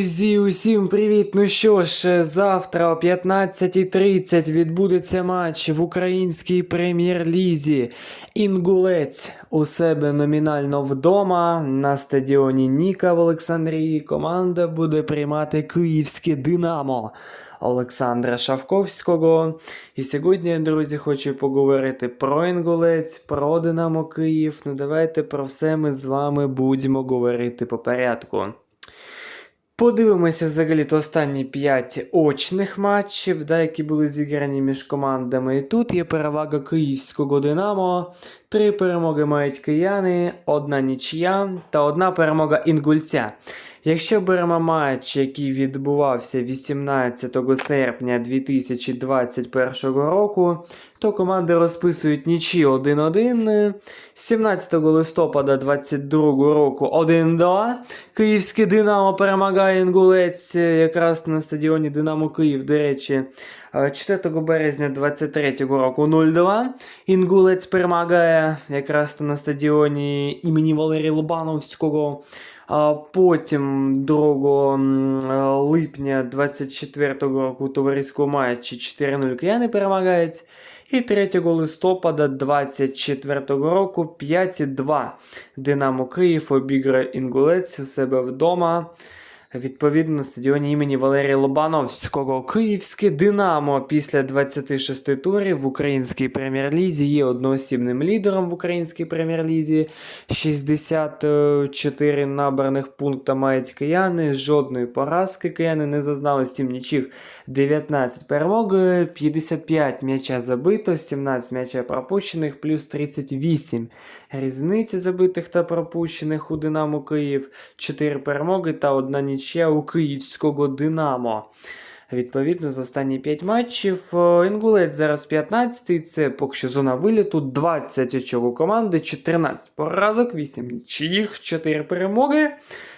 Друзі, усім привіт! Ну що ж, завтра о 15.30 відбудеться матч в українській прем'єр-лізі. Інгулець у себе номінально вдома на стадіоні Ніка в Олександрії. Команда буде приймати київське Динамо Олександра Шавковського. І сьогодні, друзі, хочу поговорити про Інгулець, про Динамо Київ. Ну давайте про все ми з вами будемо говорити по порядку. Подивимося взагалі то останні 5 очних матчів, да, які були зіграні між командами. І тут є перевага київського Динамо. Три перемоги мають кияни, одна нічия та одна перемога інгульця. Якщо беремо матч, який відбувався 18 серпня 2021 року, то команди розписують нічі 1-1. 17 листопада 2022 року 1-2. Київське Динамо перемагає інгулець якраз на стадіоні Динамо Київ, до речі. 4 березня 23 року 0-2. Інгулець перемагає якраз на стадіоні імені Валерія Лобановського. Потім 2 липня 24-го року у товариському матчі 4-0 кияни перемагають. І 3 листопада 24 року 5-2 Динамо Київ обіграє інгулець у себе вдома. Відповідно на стадіоні імені Валерія Лобановського Київське Динамо після 26 турів в українській прем'єр-лізі є одноосібним лідером в українській прем'єр-лізі. 64 набраних пункта мають кияни, жодної поразки кияни не зазнали. 7 нічих, 19 перемог, 55 м'яча забито, 17 м'яча пропущених, плюс 38 різниці забитих та пропущених у Динамо Київ, 4 перемоги та одна нічия у київського Динамо. Відповідно, за останні 5 матчів е, Інгулець зараз 15-й, це поки що зона виліту, 20 очок у команди, 14 поразок, 8 нічиїх, 4 перемоги,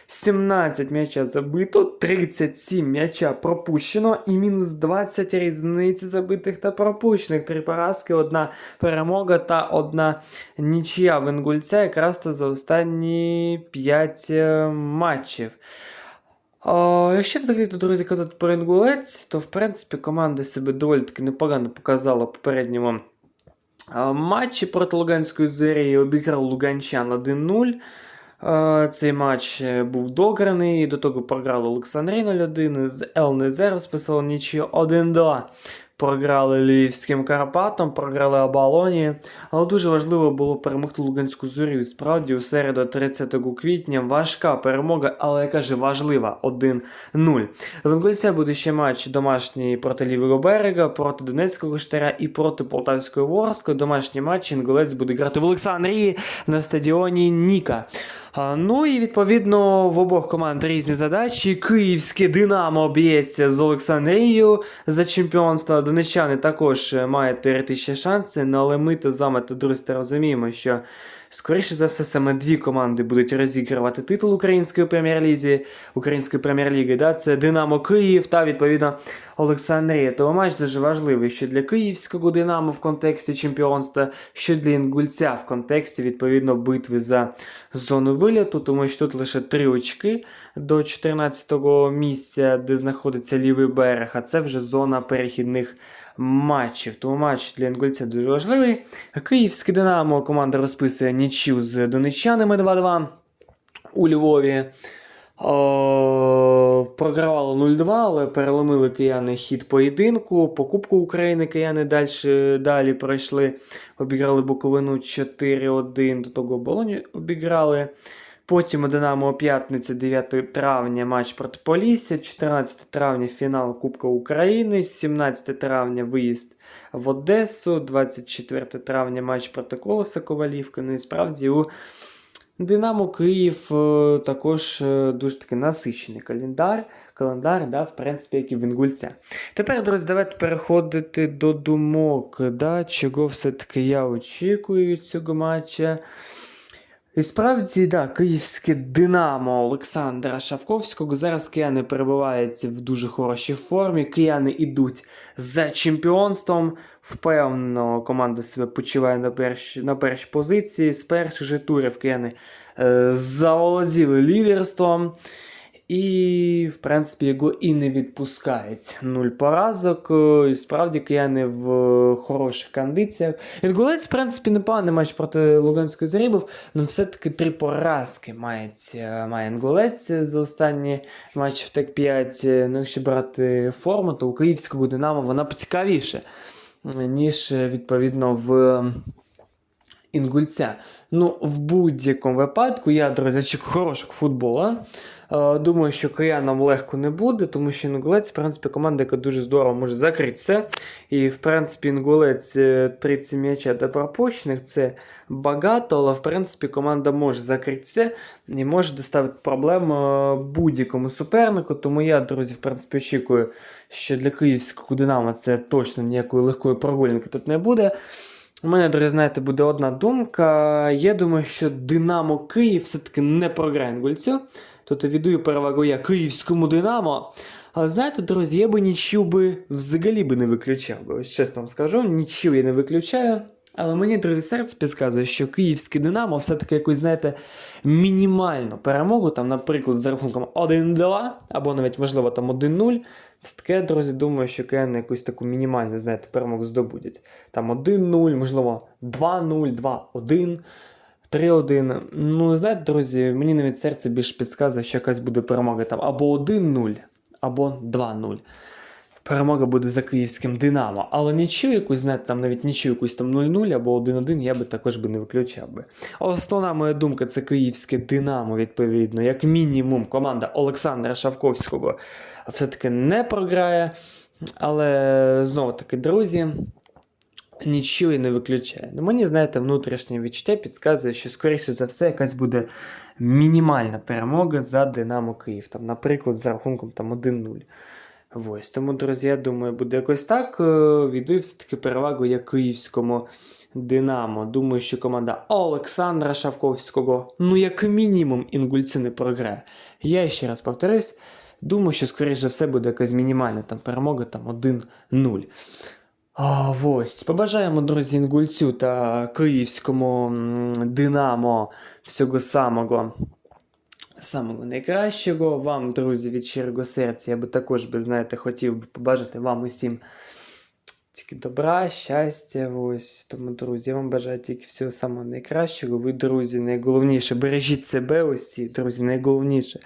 17 м'яча забито, 37 м'яча пропущено і мінус 20 різниці забитих та пропущених. 3 поразки, одна перемога та одна нічия в Інгульця якраз то за останні 5 е, матчів. А, якщо взагалі тут, друзі, казати про інгулець, то в принципі команда себе доволі таки непогано показала в попередньому матчі проти Луганської зорі обіграв Луганчан 1-0. А, Цей матч е, був дограний, до того програли Олександрій 0-1, з ЛНЗ розписали нічию 1-2. Програли Львівським Карпатом, програли Абалоні. Але дуже важливо було перемогти Луганську зорю. І справді у середу 30 квітня важка перемога, але яка ж важлива 1-0. В Інгульця буде ще матч домашній проти лівого берега, проти Донецького штаря і проти Полтавської Ворскли. Домашній матч Інгулець буде грати в Олександрії на стадіоні Ніка. Ну і відповідно в обох команд різні задачі. Київське Динамо б'ється з Олександрією за чемпіонство. Донеччани також е, мають теоретичні шанси, ну, але ми то з вами друзі розуміємо, що скоріше за все саме дві команди будуть розігрувати титул української прем'єр-лізі, української прем'єр-ліги. Да? Це Динамо Київ та відповідно Олександрія. Тому матч дуже важливий що для київського Динамо в контексті чемпіонства, що для Інгульця в контексті відповідно битви за зону виліту, тому що тут лише три очки до 14-го місця, де знаходиться лівий берег, а це вже зона перехідних матчів. Тому матч для Інгульця дуже важливий. Київське Динамо команда розписує нічю з донеччанами 2-2 у Львові. О, програвали 0-2, але переломили кияни хід поєдинку. По Кубку України кияни далі, далі пройшли, обіграли Буковину 4-1, до того Болоні обіграли. Потім у Динамо п'ятниці 9 травня матч проти Полісся, 14 травня фінал Кубка України, 17 травня виїзд в Одесу, 24 травня матч проти Колоса Ковалівки. Ну і справді у Динамо Київ е, також е, дуже таки насичений календар, календар, да, в принципі, як і в Інгульця. Тепер, друзі, давайте переходити до думок, да, чого все-таки я очікую від цього матча. І справді, да, київське Динамо Олександра Шавковського. Зараз кияни перебувають в дуже хорошій формі. Кияни йдуть за чемпіонством. Впевнено, команда себе почуває на першій на першій позиції. З перших же турів кияни е, заволоділи лідерством. І, в принципі, його і не відпускають. Нуль поразок. е, І справді кияни в хороших кондиціях. Інгулець, в принципі, непоганий матч проти Луганської зарібів, але все-таки три поразки мають, е, має Інгулець за останні матчі в ТЕК-5. Ну, якщо брати форму, то у київського Динамо вона поцікавіше, е, ніж е, відповідно в Інгульця. Ну, в будь-якому випадку, я, друзі, очікую хорошого футболу. Е, Думаю, що киянам легко не буде, тому що Інгулець, в принципі, команда, яка дуже здорово може закрити все. І, в принципі, Інгулець е, 30 м'яча та пропущених це багато, але в принципі команда може закрити все і може доставити проблем е, будь-якому супернику. Тому я, друзі, в принципі, очікую, що для київського Динамо це точно ніякої легкої прогулянки тут не буде. У мене, друзі, знаєте, буде одна думка. Я думаю, що Динамо Київ все-таки не програє Інгульцю. Тобто віддаю перевагу я київському Динамо. Але знаєте, друзі, я би нічого би взагалі би не виключав. би. Чесно вам скажу, нічого я не виключаю. Але мені, друзі, серце підказує, що київське Динамо все-таки якусь, знаєте, мінімальну перемогу, там, наприклад, за рахунком 1-2, або навіть, можливо, там 1-0. Все-таки, друзі, думаю, що кияни якусь таку мінімальну, знаєте, перемогу здобудять. Там 1-0, можливо, 2-0, 2-1. 3-1. Ну, знаєте, друзі, мені навіть серце більше підказує, що якась буде перемога там або 1-0, або 2-0. Перемога буде за київським Динамо. Але нічого якусь, знаєте, там навіть нічого якусь там 0-0 або 1-1 я би також би не виключав би. Основна моя думка це київське Динамо, відповідно, як мінімум, команда Олександра Шавковського все-таки не програє. Але знову таки, друзі, нічого і не виключає. Ну, мені, знаєте, внутрішнє відчуття підказує, що, скоріше за все, якась буде мінімальна перемога за Динамо Київ. Там, наприклад, за рахунком там 1-0. Ось. Тому, друзі, я думаю, буде якось так. Е, Віддаю все-таки перевагу я київському Динамо. Думаю, що команда Олександра Шавковського, ну, як мінімум, інгульці не програє. Я ще раз повторюсь. Думаю, що, скоріш за все, буде якась мінімальна там перемога, там 1-0. А, ось. Побажаємо, друзі, інгульцю та київському Динамо всього самого. Самого найкращого вам, друзі, від щирого серця. Я би також би, знаєте, хотів би побажати вам усім тільки добра, щастя. Ось. Тому, друзі, я вам бажаю тільки всього самого найкращого. Ви, друзі, найголовніше, бережіть себе усі, друзі, найголовніше.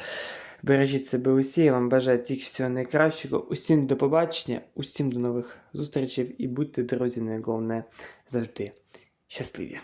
Бережіть себе усі, я вам бажаю тільки всього найкращого. Усім до побачення, усім до нових зустрічей і будьте, друзі, найголовне завжди щасливі.